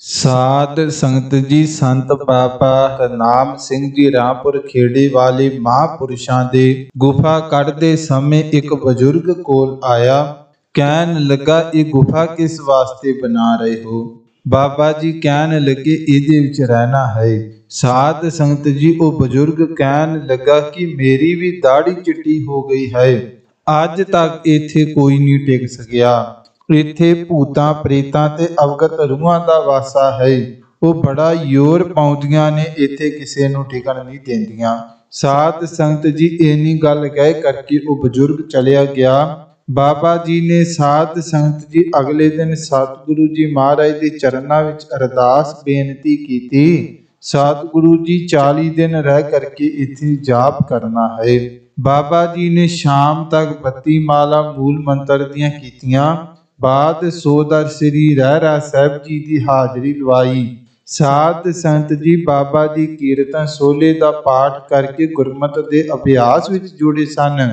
ਸਾਧ ਸੰਗਤ ਜੀ, ਸੰਤ ਬਾਬਾ ਹਰਨਾਮ ਸਿੰਘ ਜੀ, ਰਾਮਪੁਰ ਖੇੜੇ ਵਾਲੇ ਮਹਾਂਪੁਰਸ਼ਾਂ ਦੇ ਗੁਫਾ ਕੱਢਦੇ ਸਮੇਂ ਇੱਕ ਬਜ਼ੁਰਗ ਕੋਲ ਆਇਆ, ਕਹਿਣ ਲੱਗਾ, ਇਹ ਗੁਫਾ ਕਿਸ ਵਾਸਤੇ ਬਣਾ ਰਹੇ ਹੋ? ਬਾਬਾ ਜੀ, ਕਹਿਣ ਲੱਗੇ, ਇਹਦੇ ਵਿੱਚ ਰਹਿਣਾ ਹੈ। ਸਾਧ ਸੰਗਤ ਜੀ, ਉਹ ਬਜ਼ੁਰਗ ਕਹਿਣ ਲੱਗਾ ਕਿ ਮੇਰੀ ਵੀ ਦਾੜੀ ਚਿੱਟੀ ਹੋ ਗਈ ਹੈ। ਅੱਜ ਤੱਕ ਇੱਥੇ ਕੋਈ ਨਹੀਂ ਟਿਕ ਸਕਿਆ। ਇੱਥੇ ਭੂਤਾਂ, ਪ੍ਰੇਤਾਂ ਤੇ ਅਵਗਤ ਰੂਹਾਂ ਦਾ ਵਾਸਾ ਹੈ। ਉਹ ਬੜਾ ਯੋਰ ਪਾਉਂਦੀਆਂ ਨੇ, ਇੱਥੇ ਕਿਸੇ ਨੂੰ ਟਿਕਣ ਨਹੀਂ ਦਿੰਦੀਆਂ। ਸਾਧ ਸੰਗਤ ਜੀ ਇੰਨੀ ਗੱਲ ਕਹਿ ਕਰਕੇ ਉਹ ਬਜ਼ੁਰਗ ਚਲਿਆ ਗਿਆ। ਬਾਬਾ ਜੀ ਨੇ ਸਾਧ ਸੰਗਤ ਜੀ, ਅਗਲੇ ਦਿਨ ਸਤਿਗੁਰੂ ਜੀ ਮਹਾਰਾਜ ਦੇ ਚਰਨਾਂ ਵਿੱਚ ਅਰਦਾਸ ਬੇਨਤੀ ਕੀਤੀ। ਸਤਿਗੁਰੂ ਜੀ 40 ਦਿਨ ਰਹਿ ਕਰਕੇ ਇੱਥੇ ਜਾਪ ਕਰਨਾ ਹੈ। ਬਾਬਾ ਜੀ ਨੇ ਸ਼ਾਮ ਤੱਕ 32 ਮਾਲਾ ਮੂਲ ਮੰਤਰ ਦੀਆਂ ਕੀਤੀਆਂ। ਬਾਅਦ ਸੋਦਰ ਸ੍ਰੀ ਰਹਿਰਾ ਸਾਹਿਬ ਜੀ ਦੀ ਹਾਜ਼ਰੀ ਲਵਾਈ। ਸਾਧ ਸੰਤ ਜੀ ਬਾਬਾ ਜੀ ਕੀਰਤਨ ਸੋਲੇ ਦਾ ਪਾਠ ਕਰਕੇ ਗੁਰਮਤ ਦੇ ਅਭਿਆਸ ਵਿੱਚ ਜੁੜੇ ਸਨ।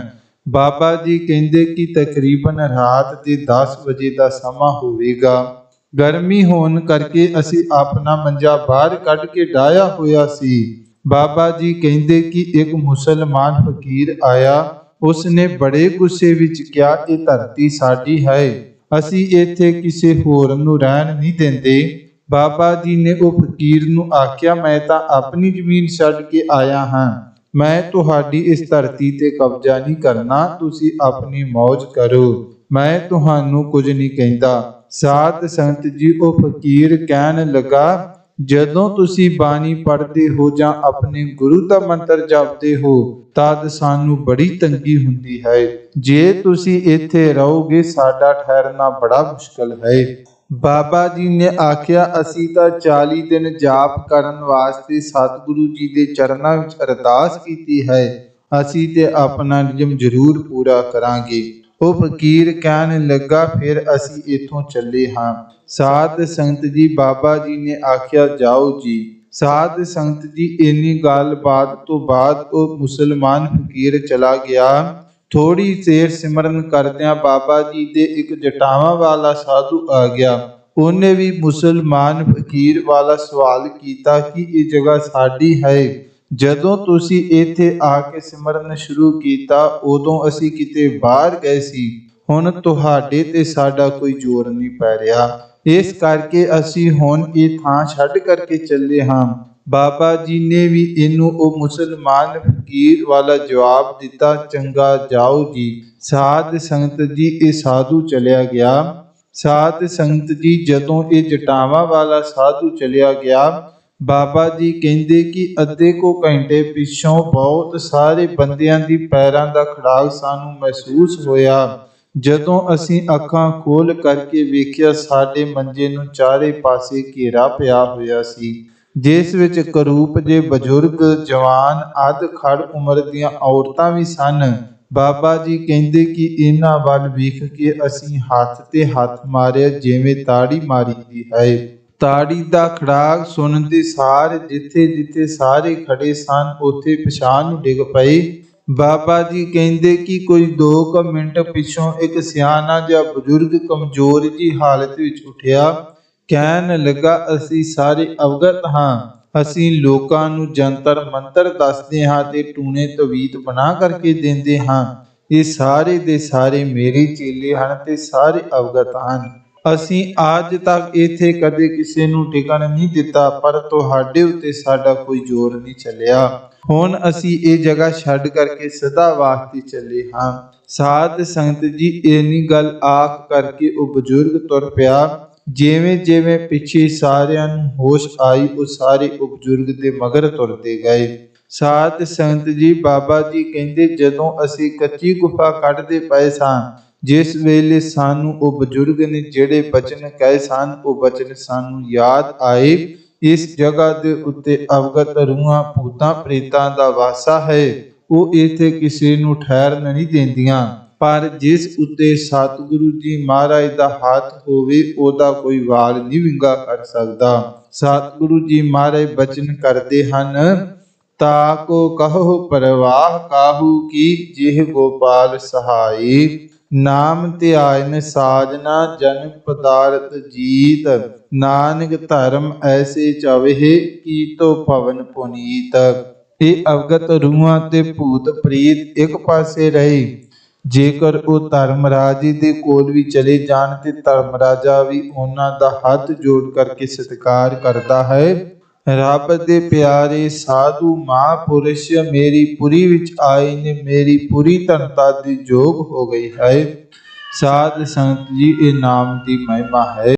ਬਾਬਾ ਜੀ ਕਹਿੰਦੇ ਕਿ ਤਕਰੀਬਨ ਰਾਤ ਦੇ 10 ਵਜੇ ਦਾ ਸਮਾਂ ਹੋਵੇਗਾ। ਗਰਮੀ ਹੋਣ ਕਰਕੇ ਅਸੀਂ ਆਪਣਾ ਮੰਜਾ ਬਾਹਰ ਕੱਢ ਕੇ ਡਾਇਆ ਹੋਇਆ ਸੀ। ਬਾਬਾ ਜੀ ਕਹਿੰਦੇ ਕਿ ਇੱਕ ਮੁਸਲਮਾਨ ਫਕੀਰ ਆਇਆ। ਉਸਨੇ ਬੜੇ ਗੁੱਸੇ ਵਿੱਚ ਕਿਹਾ, ਇਹ ਧਰਤੀ ਸਾਡੀ ਹੈ। ਅਸੀਂ ਇੱਥੇ ਕਿਸੇ ਹੋਰ ਨੂੰ ਰਹਿਣ ਨਹੀਂ ਦਿੰਦੇ। ਬਾਬਾ ਜੀ ਨੇ ਉਹ ਫਕੀਰ ਨੂੰ ਆਖਿਆ, ਮੈਂ ਤਾਂ ਆਪਣੀ ਜ਼ਮੀਨ ਛੱਡ ਕੇ ਆਇਆ ਹਾਂ। ਮੈਂ ਤੁਹਾਡੀ ਇਸ ਧਰਤੀ ਤੇ ਕਬਜ਼ਾ ਨਹੀਂ ਕਰਨਾ। ਤੁਸੀਂ ਆਪਣੀ ਮौज ਕਰੋ। ਮੈਂ ਤੁਹਾਨੂੰ ਕੁਝ ਨਹੀਂ ਕਹਿੰਦਾ। ਸਾਧ ਸੰਤ ਜੀ ਉਹ ਫਕੀਰ ਕਹਿਣ ਲੱਗਾ ਜਦੋਂ ਤੁਸੀਂ ਬਾਣੀ ਪੜ੍ਹਦੇ ਹੋ ਜਾਂ ਆਪਣੇ ਗੁਰੂ ਦਾ ਮੰਤਰ ਜਪਦੇ ਹੋ, ਤਦ ਸਾਨੂੰ ਬੜੀ ਤੰਗੀ ਹੁੰਦੀ ਹੈ। ਜੇ ਤੁਸੀਂ ਇੱਥੇ ਰਹੋਗੇ, ਸਾਡਾ ਠਹਿਰਨਾ ਬੜਾ ਮੁਸ਼ਕਲ ਹੈ। ਬਾਬਾ ਜੀ ਨੇ ਆਖਿਆ, ਅਸੀਂ ਤਾਂ 40 ਦਿਨ ਜਾਪ ਕਰਨ ਵਾਸਤੇ ਸਤਿਗੁਰੂ ਜੀ ਦੇ ਚਰਨਾਂ ਵਿੱਚ ਅਰਦਾਸ ਕੀਤੀ ਹੈ। ਅਸੀਂ ਤੇ ਆਪਣਾ ਨਿਯਮ ਜ਼ਰੂਰ ਪੂਰਾ ਕਰਾਂਗੇ। ਉਹ ਫਕੀਰ ਕਹਿਣ ਲੱਗਾ, ਫਿਰ ਅਸੀਂ ਇੱਥੋਂ ਚੱਲੇ ਹਾਂ। ਸਾਧ ਸੰਗਤ ਜੀ, ਬਾਬਾ ਜੀ ਨੇ ਆਖਿਆ, ਜਾਓ ਜੀ। ਸਾਧ ਸੰਗਤ ਜੀ ਇੰਨੀ ਗੱਲਬਾਤ ਤੋਂ ਬਾਅਦ ਉਹ ਮੁਸਲਮਾਨ ਫਕੀਰ ਚਲਾ ਗਿਆ। ਥੋੜੀ ਦੇਰ ਸਿਮਰਨ ਕਰਦਿਆਂ ਬਾਬਾ ਜੀ ਦੇ ਇੱਕ ਜਟਾਵਾਂ ਵਾਲਾ ਸਾਧੂ ਆ ਗਿਆ। ਉਹਨੇ ਵੀ ਮੁਸਲਮਾਨ ਫਕੀਰ ਵਾਲਾ ਸਵਾਲ ਕੀਤਾ ਕਿ ਇਹ ਜਗ੍ਹਾ ਸਾਡੀ ਹੈ? ਜਦੋਂ ਤੁਸੀਂ ਇੱਥੇ ਆ ਕੇ ਸਿਮਰਨ ਸ਼ੁਰੂ ਕੀਤਾ, ਉਦੋਂ ਅਸੀਂ ਕਿਤੇ ਬਾਹਰ ਗਏ ਸੀ। ਹੁਣ ਤੁਹਾਡੇ ਤੇ ਸਾਡਾ ਕੋਈ ਜ਼ੋਰ ਨਹੀਂ ਪੈ ਰਿਹਾ। ਇਸ ਕਰਕੇ ਅਸੀਂ ਹੁਣ ਇਹ ਥਾਂ ਛੱਡ ਕਰਕੇ ਚੱਲੇ ਹਾਂ। ਬਾਬਾ ਜੀ ਨੇ ਵੀ ਇਹਨੂੰ ਉਹ ਮੁਸਲਮਾਨ ਫਕੀਰ ਵਾਲਾ ਜਵਾਬ ਦਿੱਤਾ, ਚੰਗਾ, ਜਾਓ ਜੀ। ਸਾਧ ਸੰਗਤ ਜੀ, ਇਹ ਸਾਧੂ ਚਲਿਆ ਗਿਆ। ਸਾਧ ਸੰਗਤ ਜੀ, ਜਦੋਂ ਇਹ ਜਟਾਵਾਂ ਵਾਲਾ ਸਾਧੂ ਚਲਿਆ ਗਿਆ ਬਾਬਾ ਜੀ ਕਹਿੰਦੇ ਕਿ ਅੱਧੇ ਕੋ ਘੰਟੇ ਪਿੱਛੋਂ ਬਹੁਤ ਸਾਰੇ ਬੰਦਿਆਂ ਦੀ ਪੈਰਾਂ ਦਾ ਖੜਾਕ ਸਾਨੂੰ ਮਹਿਸੂਸ ਹੋਇਆ। ਜਦੋਂ ਅਸੀਂ ਅੱਖਾਂ ਖੋਲ ਕਰਕੇ ਵੇਖਿਆ, ਸਾਡੇ ਮੰਜੇ ਨੂੰ ਚਾਰੇ ਪਾਸੇ ਘੇਰਾ ਪਿਆ ਹੋਇਆ ਸੀ। ਜਿਸ ਵਿੱਚ ਕਰੂਪ ਜੇ ਬਜ਼ੁਰਗ, ਜਵਾਨ, ਅਧ ਖੜ ਉਮਰ ਦੀਆਂ ਔਰਤਾਂ ਵੀ ਸਨ। ਬਾਬਾ ਜੀ ਕਹਿੰਦੇ ਕਿ ਇਹਨਾਂ ਵੱਲ ਵੇਖ ਕੇ ਅਸੀਂ ਹੱਥ ਤੇ ਹੱਥ ਮਾਰਿਆ, ਜਿਵੇਂ ਤਾੜੀ ਮਾਰੀ ਮਾਰੀਦੀ ਹੈ। ਤਾੜੀ ਦਾ ਖੜਾਕ ਸੁਣਦੇ ਸਾਰ ਜਿੱਥੇ ਜਿੱਥੇ ਸਾਰੇ ਖੜੇ ਸਨ, ਉੱਥੇ ਪਛਾਣ ਨੂੰ ਡਿੱਗ ਪਏ ਬਾਬਾ ਜੀ ਕਹਿੰਦੇ ਕਿ ਕੋਈ 2 ਕੁ ਮਿੰਟ ਪਿੱਛੋਂ ਇੱਕ ਸਿਆਣਾ ਜਿਹਾ ਬਜ਼ੁਰਗ ਕਮਜ਼ੋਰ ਜੀ ਹਾਲਤ ਵਿੱਚ ਉੱਠਿਆ। ਕਹਿਣ ਲੱਗਾ, ਅਸੀਂ ਸਾਰੇ ਅਵਗਤ ਹਾਂ। ਅਸੀਂ ਲੋਕਾਂ ਨੂੰ ਜੰਤਰ ਮੰਤਰ ਦੱਸਦੇ ਹਾਂ ਤੇ ਟੂਣੇ ਤਵੀਤ ਬਣਾ ਕਰਕੇ ਦਿੰਦੇ ਹਾਂ। ਇਹ ਸਾਰੇ ਦੇ ਸਾਰੇ ਮੇਰੇ ਚੇਲੇ ਹਨ ਤੇ ਸਾਰੇ ਅਵਗਤ ਹਨ। ਅਸੀਂ ਅੱਜ ਤੱਕ ਇੱਥੇ ਕਦੇ ਕਿਸੇ ਨੂੰ ਟਿਕਣ ਨਹੀਂ ਦਿੱਤਾ, ਪਰ ਤੁਹਾਡੇ ਉੱਤੇ ਸਾਡਾ ਕੋਈ ਜ਼ੋਰ ਨਹੀਂ ਚੱਲਿਆ। ਹੁਣ ਅਸੀਂ ਇਹ ਜਗ੍ਹਾ ਛੱਡ ਕਰਕੇ ਸਦਾ ਵਾਸਤੇ ਚੱਲੇ ਹਾਂ। ਸਾਧ ਸੰਗਤ ਜੀ, ਇੰਨੀ ਗੱਲ ਆਖ ਕਰਕੇ ਉਹ ਬਜ਼ੁਰਗ ਤੁਰ ਪਿਆ। ਜਿਵੇਂ ਜਿਵੇਂ ਪਿੱਛੇ ਸਾਰਿਆਂ ਨੂੰ ਹੋਸ਼ ਆਈ, ਉਹ ਸਾਰੇ ਉਹ ਬਜ਼ੁਰਗ ਦੇ ਮਗਰ ਤੁਰਦੇ ਗਏ। ਸਾਧ ਸੰਗਤ ਜੀ, ਬਾਬਾ ਜੀ ਕਹਿੰਦੇ ਜਦੋਂ ਅਸੀਂ ਕੱਚੀ ਗੁਫਾ ਕੱਢਦੇ ਪਏ ਸਾਂ ਜਿਸ ਵੇਲੇ ਸਾਨੂੰ ਉਹ ਬਜ਼ੁਰਗ ਨੇ ਜਿਹੜੇ ਬਚਨ ਕਹੇ ਸਨ, ਉਹ ਬਚਨ ਸਾਨੂੰ ਯਾਦ ਆਏ। ਇਸ ਜਗ੍ਹਾ ਦੇ ਉੱਤੇ ਅਵਗਤ ਰੂਹਾਂ, ਭੂਤਾਂ, ਪ੍ਰੇਤਾਂ ਦਾ ਵਾਸਾ ਹੈ। ਉਹ ਇੱਥੇ ਕਿਸੇ ਨੂੰ ਠਹਿਰਨ ਨਹੀਂ ਦਿੰਦੀਆਂ। ਪਰ ਜਿਸ ਉੱਤੇ ਸਤਿਗੁਰੂ ਜੀ ਮਹਾਰਾਜ ਦਾ ਹੱਥ ਹੋਵੇ, ਉਹਦਾ ਕੋਈ ਵਾਲ ਨਹੀਂ ਵਿੰਗਾ ਕਰ ਸਕਦਾ। ਸਤਿਗੁਰੂ ਜੀ ਮਹਾਰਾਜ ਬਚਨ ਕਰਦੇ ਹਨ, ਤਾ ਕੋ ਕਹੋ ਪਰਵਾਹ ਕਾਹੂ ਕੀ, ਜਿਹ ਗੋਪਾਲ ਸਹਾਈ। ਨਾਮ ਧਿਆਇਨ ਸਾਜਨਾ ਜਨ ਪਦਾਰਥ ਜੀਤ, ਨਾਨਕ ਧਰਮ ਐਸੇ ਚਵਹਿ ਕੀਤੋ ਪਵਨ ਪੁਨੀਤ। ਇਹ ਅਵਗਤ ਰੂਹਾਂ ਤੇ ਭੂਤ ਪ੍ਰੀਤ, ਇੱਕ ਪਾਸੇ ਰਹੇ, ਜੇਕਰ ਉਹ ਧਰਮਰਾਜ ਜੀ ਦੇ ਕੋਲ ਵੀ ਚਲੇ ਜਾਣ ਤੇ ਧਰਮਰਾਜਾ ਵੀ ਉਹਨਾਂ ਦਾ ਹੱਥ ਜੋੜ ਕਰਕੇ ਸਤਿਕਾਰ ਕਰਦਾ ਹੈ ਰੱਬ ਦੇ ਪਿਆਰੇ ਸਾਧੂ ਮਹਾਂਪੁਰਸ਼, ਮੇਰੀ ਪੁਰੀ ਵਿੱਚ ਆਏ ਨੇ ਮੇਰੀ ਪੁਰੀ ਧਨਤਾ ਦੀ ਜੋਗ ਹੋ ਗਈ ਹੈ। ਸਾਧ ਸੰਤ ਜੀ, ਇਹ ਨਾਮ ਦੀ ਮਹਿਮਾ ਹੈ।